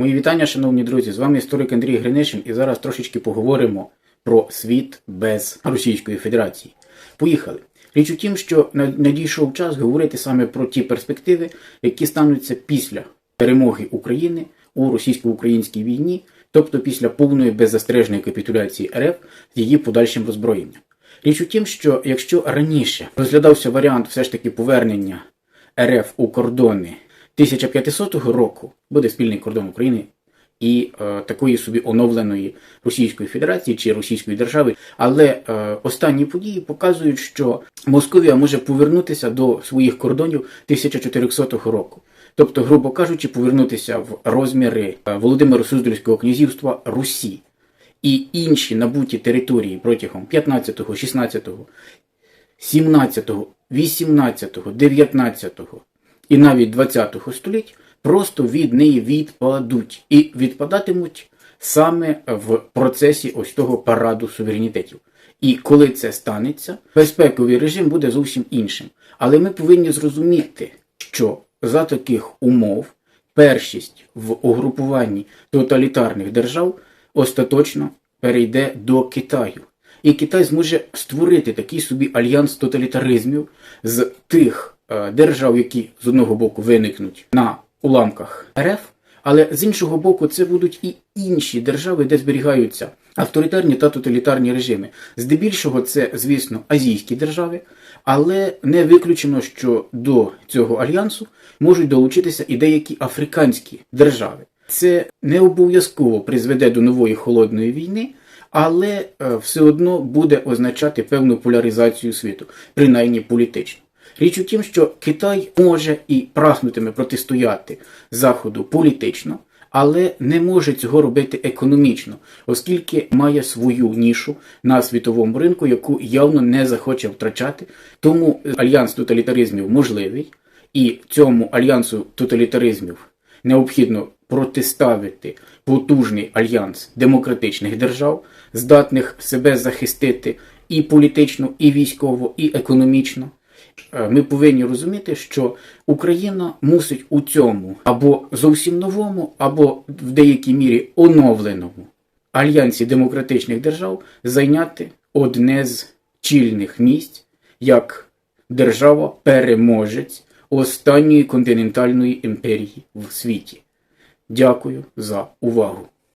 Мої вітання, шановні друзі. З вами історик Андрій Гринишин, і зараз трошечки поговоримо про світ без Російської Федерації. Поїхали. Річ у тім, що надійшов час говорити саме про ті перспективи, які стануться після перемоги України у російсько-українській війні, тобто після повної беззастережної капітуляції РФ з її подальшим роззброєнням. Річ у тім, що якщо раніше розглядався варіант все ж таки повернення РФ у кордони 1500 року, буде спільний кордон України і е, такої собі оновленої Російської Федерації чи Російської держави. Але е, останні події показують, що Московія може повернутися до своїх кордонів 1400 року. Тобто, грубо кажучи, повернутися в розміри е, Володимиро Суздальського князівства Русі і інші набуті території протягом 15, 16, 17, 18, 19 і навіть 20 століть просто від неї відпадуть і відпадатимуть саме в процесі ось того параду суверенітетів. І коли це станеться, безпековий режим буде зовсім іншим. Але ми повинні зрозуміти, що за таких умов першість в угрупуванні тоталітарних держав остаточно перейде до Китаю. І Китай зможе створити такий собі альянс тоталітаризмів з тих держав, які з одного боку виникнуть на уламках РФ, але з іншого боку, це будуть і інші держави, де зберігаються авторитарні та тоталітарні режими. Здебільшого це, звісно, азійські держави, але не виключено, що до цього альянсу можуть долучитися і деякі африканські держави. Це не обов'язково призведе до нової холодної війни, але е, все одно буде означати певну поляризацію світу, принаймні політично. Річ у тім, що Китай може і прагнутиме протистояти Заходу політично, але не може цього робити економічно, оскільки має свою нішу на світовому ринку, яку явно не захоче втрачати. Тому альянс тоталітаризмів можливий, і цьому альянсу тоталітаризмів необхідно протиставити потужний альянс демократичних держав, здатних себе захистити і політично, і військово, і економічно. Е, Ми повинні розуміти, що Україна мусить у цьому або зовсім новому, або в деякій мірі оновленому альянсі демократичних держав зайняти одне з чільних місць як держава-переможець останньої континентальної імперії в світі. Дякую за увагу.